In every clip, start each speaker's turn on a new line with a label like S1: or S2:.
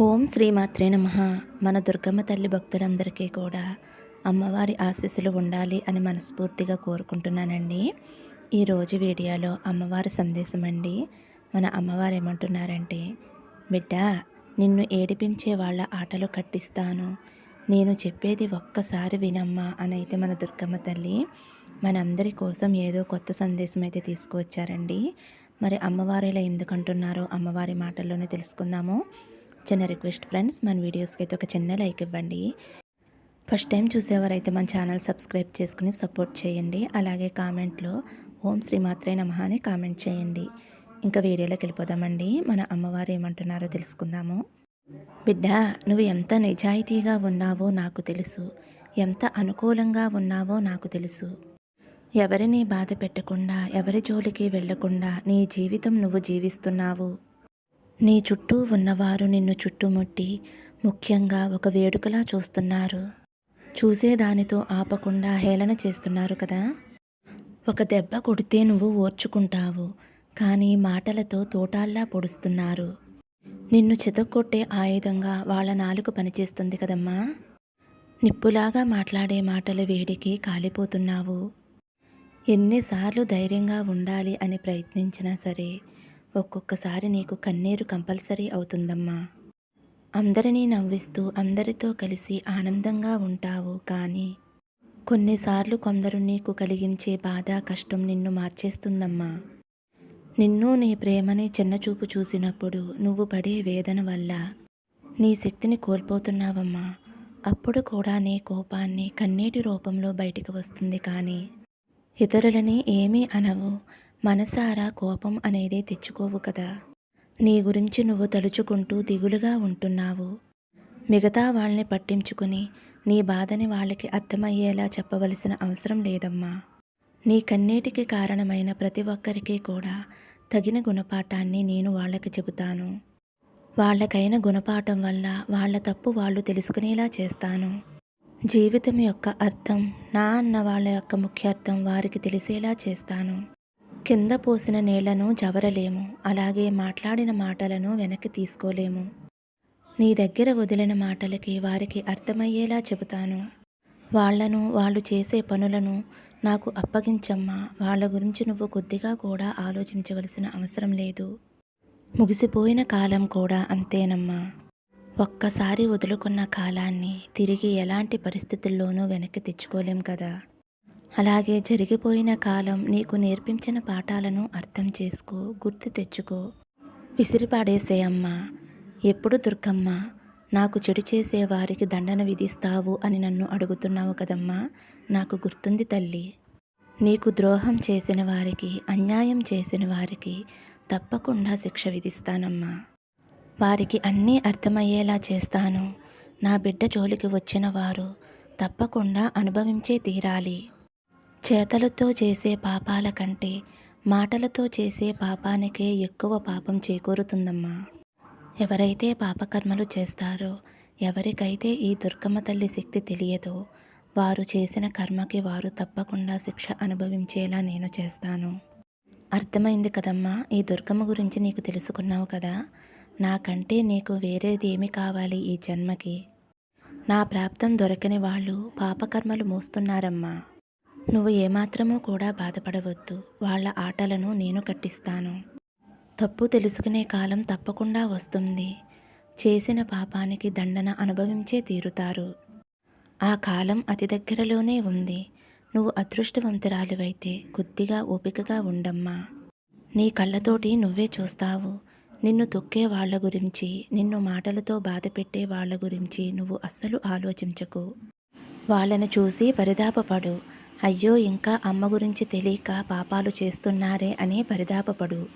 S1: ఓం శ్రీమాత్రే నమ. మన దుర్గమ్మ తల్లి భక్తులందరికీ కూడా అమ్మవారి ఆశీస్సులు ఉండాలి అని మనస్ఫూర్తిగా కోరుకుంటున్నానండి. ఈరోజు వీడియోలో అమ్మవారి సందేశం అండి. మన అమ్మవారు ఏమంటున్నారంటే బిడ్డ నిన్ను ఏడిపించే వాళ్ళ ఆటలు కట్టిస్తాను. నేను చెప్పేది ఒక్కసారి వినమ్మా అని అయితే మన దుర్గమ్మ తల్లి మనందరి కోసం ఏదో కొత్త సందేశం అయితే తీసుకువచ్చారండి. మరి అమ్మవారు ఇలా ఎందుకంటున్నారో అమ్మవారి మాటల్లోనే తెలుసుకుందాము. చిన్న రిక్వెస్ట్ ఫ్రెండ్స్ మన వీడియోస్కి అయితే ఒక చిన్న లైక్ ఇవ్వండి. ఫస్ట్ టైం చూసేవారైతే మన ఛానల్ సబ్స్క్రైబ్ చేసుకుని సపోర్ట్ చేయండి. అలాగే కామెంట్లో ఓం శ్రీమాత్రే నమ అని కామెంట్ చేయండి. ఇంకా వీడియోలోకి వెళ్ళిపోదామండి. మన అమ్మవారు ఏమంటున్నారో తెలుసుకుందాము. బిడ్డ నువ్వు ఎంత నిజాయితీగా ఉన్నావో నాకు తెలుసు. ఎంత అనుకూలంగా ఉన్నావో నాకు తెలుసు. ఎవరిని బాధ పెట్టకుండా ఎవరి జోలికి వెళ్ళకుండా నీ జీవితం నువ్వు జీవిస్తున్నావు. నీ చుట్టూ ఉన్నవారు నిన్ను చుట్టుముట్టి ముఖ్యంగా ఒక వేడుకలా చూస్తున్నారు. చూసేదానితో ఆపకుండా హేళన చేస్తున్నారు కదా? ఒక దెబ్బ కొడితే నువ్వు ఓర్చుకుంటావు కానీ మాటలతో తోటాల్లా పొడుస్తున్నారు. నిన్ను చితక్కొట్టే ఆయుధంగా వాళ్ళ నాలుగు పనిచేస్తుంది కదమ్మా? నిప్పులాగా మాట్లాడే మాటల వేడికి కాలిపోతున్నావు. ఎన్నిసార్లు ధైర్యంగా ఉండాలి అని ప్రయత్నించినా సరే ఒక్కొక్కసారి నీకు కన్నీరు కంపల్సరీ అవుతుందమ్మా. అందరినీ నవ్విస్తూ అందరితో కలిసి ఆనందంగా ఉంటావు కానీ కొన్నిసార్లు కొందరు నీకు కలిగించే బాధ కష్టం నిన్ను మార్చేస్తుందమ్మా. నిన్ను నీ ప్రేమని చిన్నచూపు చూసినప్పుడు నువ్వు పడే వేదన వల్ల నీ శక్తిని కోల్పోతున్నావమ్మా. అప్పుడు కూడా నీ కోపాన్ని కన్నీటి రూపంలో బయటికి వస్తుంది కానీ ఇతరులని ఏమీ అనవు. మనసారా కోపం అనేది తెచ్చుకోవు కదా. నీ గురించి నువ్వు తలుచుకుంటూ దిగులుగా ఉంటున్నావు. మిగతా వాళ్ళని పట్టించుకుని నీ బాధని వాళ్ళకి అర్థమయ్యేలా చెప్పవలసిన అవసరం లేదమ్మా. నీ కన్నీటికి కారణమైన ప్రతి ఒక్కరికి కూడా తగిన గుణపాఠాన్ని నేను వాళ్ళకి చెబుతాను. వాళ్ళకైన గుణపాఠం వల్ల వాళ్ళ తప్పు వాళ్ళు తెలుసుకునేలా చేస్తాను. జీవితం యొక్క అర్థం నా అన్న వాళ్ళ యొక్క ముఖ్యార్థం వారికి తెలిసేలా చేస్తాను. కింద పోసిన నీళ్ళను జవరలేము అలాగే మాట్లాడిన మాటలను వెనక్కి తీసుకోలేము. నీ దగ్గర వదిలిన మాటలకి వారికి అర్థమయ్యేలా చెబుతాను. వాళ్ళను వాళ్ళు చేసే పనులను నాకు అప్పగించమ్మా వాళ్ళ గురించి నువ్వు కొద్దిగా కూడా ఆలోచించవలసిన అవసరం లేదు. ముగిసిపోయిన కాలం కూడా అంతేనమ్మా. ఒక్కసారి వదులుకున్న కాలాన్ని తిరిగి ఎలాంటి పరిస్థితుల్లోనూ వెనక్కి తెచ్చుకోలేం కదా. అలాగే జరిగిపోయిన కాలం నీకు నేర్పించిన పాఠాలను అర్థం చేసుకో గుర్తు తెచ్చుకో. విసిరిపాడేసే అమ్మ ఎప్పుడు దుర్గమ్మ నాకు చెడు చేసే వారికి దండన విధిస్తావు అని నన్ను అడుగుతున్నావు కదమ్మా నాకు గుర్తుంది తల్లి. నీకు ద్రోహం చేసిన వారికి అన్యాయం చేసిన వారికి తప్పకుండా శిక్ష విధిస్తానమ్మా. వారికి అన్నీ అర్థమయ్యేలా చేస్తాను. నా బిడ్డ జోలికి వచ్చిన వారు తప్పకుండా అనుభవించే తీరాలి. చేతలతో చేసే పాపాల కంటే మాటలతో చేసే పాపానికే ఎక్కువ పాపం చేకూరుతుందమ్మా. ఎవరైతే పాపకర్మలు చేస్తారో ఎవరికైతే ఈ దుర్గమ్మ తల్లి శక్తి తెలియదో వారు చేసిన కర్మకి వారు తప్పకుండా శిక్ష అనుభవించేలా నేను చేస్తాను. అర్థమైంది కదమ్మా ఈ దుర్గమ్మ గురించి నీకు తెలుసుకున్నావు కదా? నాకంటే నీకు వేరేది ఏమి కావాలి ఈ జన్మకి? నా ప్రాప్తం దొరకని వాళ్ళు పాపకర్మలు మోస్తున్నారమ్మా. నువ్వు ఏమాత్రమూ కూడా బాధపడవద్దు. వాళ్ళ ఆటలను నేను కట్టిస్తాను. తప్పు తెలుసుకునే కాలం తప్పకుండా వస్తుంది. చేసిన పాపానికి దండన అనుభవించే తీరుతారు. ఆ కాలం అతి దగ్గరలోనే ఉంది. నువ్వు అదృష్టవంతురాలివైతే కొద్దిగా ఓపికగా ఉండమ్మా. నీ కళ్ళతోటి నువ్వే చూస్తావు. నిన్ను తొక్కే వాళ్ళ గురించి నిన్ను మాటలతో బాధ పెట్టే వాళ్ళ గురించి నువ్వు అస్సలు ఆలోచించకు. వాళ్ళను చూసి పరిదాపపడు. అయ్యో ఇంకా అమ్మ గురించి తెలియక పాపాలు చేస్తున్నారే అని పరిదాపపడు.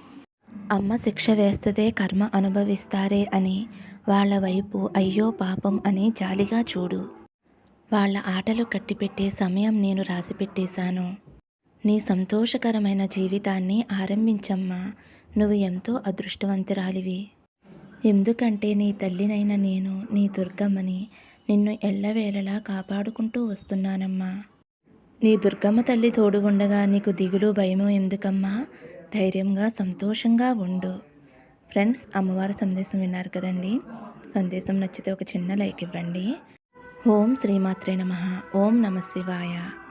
S1: అమ్మ శిక్ష వేస్తదే కర్మ అనుభవిస్తారే అని వాళ్ళ వైపు అయ్యో పాపం అని జాలిగా చూడు. వాళ్ళ ఆటలు కట్టిపెట్టే సమయం నేను రాసిపెట్టేశాను. నీ సంతోషకరమైన జీవితాన్ని ఆరంభించమ్మా. నువ్వు ఎంతో అదృష్టవంతురాలివి. ఎందుకంటే నీ తల్లినైన నేను నీ దుర్గమ్మని నిన్ను ఎల్లవేళలా కాపాడుకుంటూ వస్తున్నానమ్మా. నీ దుర్గమ్మ తల్లి తోడు ఉండగా నీకు దిగులు భయము ఎందుకమ్మా? ధైర్యంగా సంతోషంగా ఉండు. ఫ్రెండ్స్ అమ్మవారి సందేశం విన్నారు కదండి. సందేశం నచ్చితే ఒక చిన్న లైక్ ఇవ్వండి. ఓం శ్రీమాత్రే నమ. ఓం నమ శివాయ.